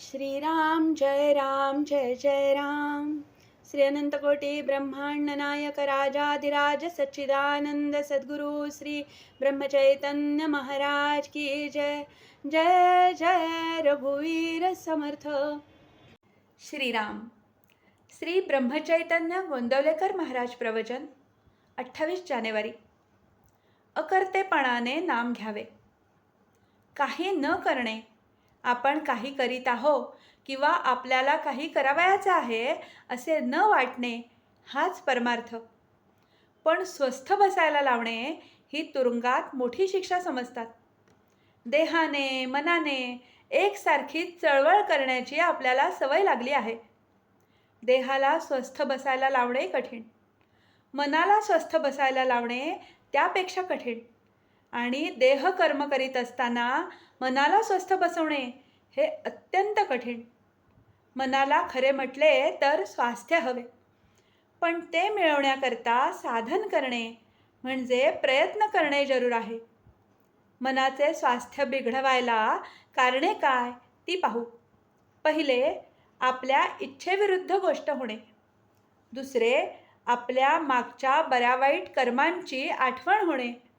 श्रीराम जय राम जय जय राम। श्री अनंतकोटी ब्रह्मांड नायक राजाधिराज सच्चिदानंद सद्गुरु श्री ब्रह्मचैतन्य महाराज की जय। जय जय रघुवीर समर्थ। श्रीराम श्री ब्रह्मचैतन्य गोंदवलेकर महाराज प्रवचन अठ्ठावीस जानेवारी। अकर्तेपणाने नाम घ्यावे. काही न करणे आपण काही करीत आहो किंवा आपल्याला काही करावयाचं आहे असे न वाटणे हाच परमार्थ. पण स्वस्थ बसायला लावणे ही तुरुंगात मोठी शिक्षा समजतात. देहाने मनाने एकसारखी चळवळ करण्याची आपल्याला सवय लागली आहे. देहाला स्वस्थ बसायला लावणे कठीण. मनाला स्वस्थ बसायला लावणे त्यापेक्षा कठीण. आणि देह कर्म करीत असताना मनाला स्वस्थ बसवणे हे अत्यंत कठीण. मनाला खरे म्हटले तर स्वास्थ्य हवे. पण ते मिळवण्याकरता साधन करणे म्हणजे प्रयत्न करणे जरूर आहे. मनाचे स्वास्थ्य बिघडवायला कारणे काय ती पाहू. पहिले आपल्या इच्छेविरुद्ध गोष्ट होणे. दुसरे आपल्या मागच्या बऱ्या वाईट कर्मांची आठवण होणे.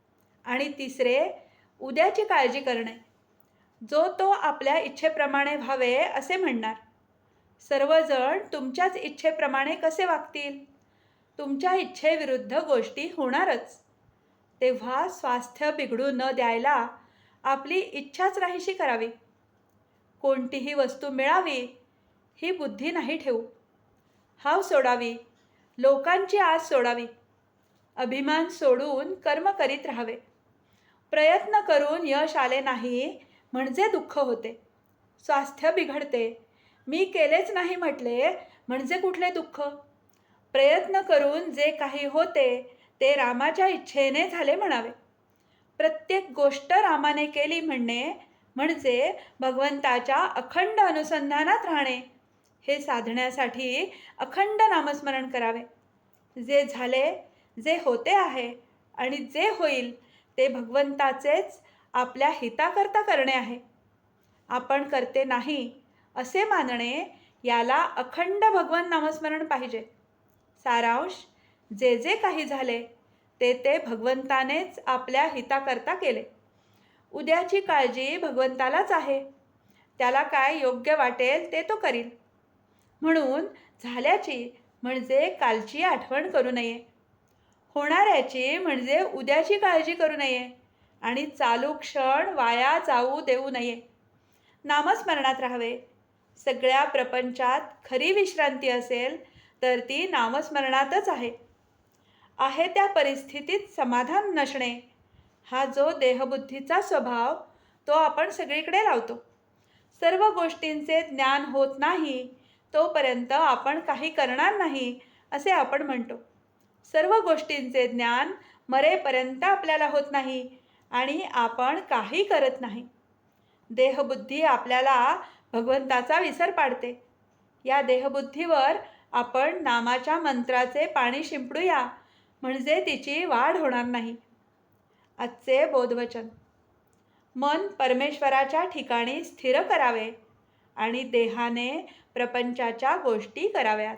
आणि तिसरे उद्याची काळजी करणे. जो तो आपल्या इच्छेप्रमाणे व्हावे असे म्हणणार. सर्वजण तुमच्याच इच्छेप्रमाणे कसे वागतील? तुमच्या इच्छेविरुद्ध गोष्टी होणारच. तेव्हा स्वास्थ्य बिघडू न द्यायला आपली इच्छाच राहीशी करावी. कोणतीही वस्तू मिळावी ही बुद्धी नाही ठेवू. हाव सोडावी लोकांची आस सोडावी. अभिमान सोडून कर्म करीत राहावे. प्रयत्न करून यश आले नाही म्हणजे दुःख होते. स्वास्थ्य बिघडते. मी केलेच नाही म्हटले म्हणजे कुठले दुःख? प्रयत्न करून जे काही होते ते रामाच्या इच्छेने झाले म्हणावे. प्रत्येक गोष्ट रामाने केली म्हणणे म्हणजे भगवंताच्या अखंड अनुसंधानात राहणे. हे साधण्यासाठी अखंड नामस्मरण करावे. जे झाले जे होते आहे आणि जे होईल ते भगवंताचेच आपल्या हिताकरता करणे आहे. आपण करते नाही असे मानणे याला अखंड भगवन नामस्मरण पाहिजे. सारांश जे जे काही झाले ते ते भगवंतानेच आपल्या हिताकरता केले. उद्याची काळजी भगवंतालाच आहे. त्याला काय योग्य वाटेल ते तो करील. म्हणून झाल्याची म्हणजे कालची आठवण करू नये. होणाऱ्याची म्हणजे उद्याची काळजी करू नये आणि चालू क्षण वाया जाऊ देऊ नये. नामस्मरणात राहावे. सगळ्या प्रपंचात खरी विश्रांती असेल तर ती नामस्मरणातच आहे. आहे त्या परिस्थितीत समाधान नसणे. हा जो देहबुद्धीचा स्वभाव तो आपण सगळीकडे लावतो. सर्व गोष्टींचे ज्ञान होत नाही तोपर्यंत आपण काही करणार नाही असे आपण म्हणतो. सर्व गोष्टींचे ज्ञान मरेपर्यंत आपल्याला होत नाही आणि आपण काही करत नाही. देहबुद्धी आपल्याला भगवंताचा विसर पाडते. या देहबुद्धीवर आपण नामाच्या मंत्राचे पाणी शिंपडूया म्हणजे तिची वाढ होणार नाही. आजचे बोधवचन. मन परमेश्वराच्या ठिकाणी स्थिर करावे आणि देहाने प्रपंचाच्या गोष्टी कराव्यात.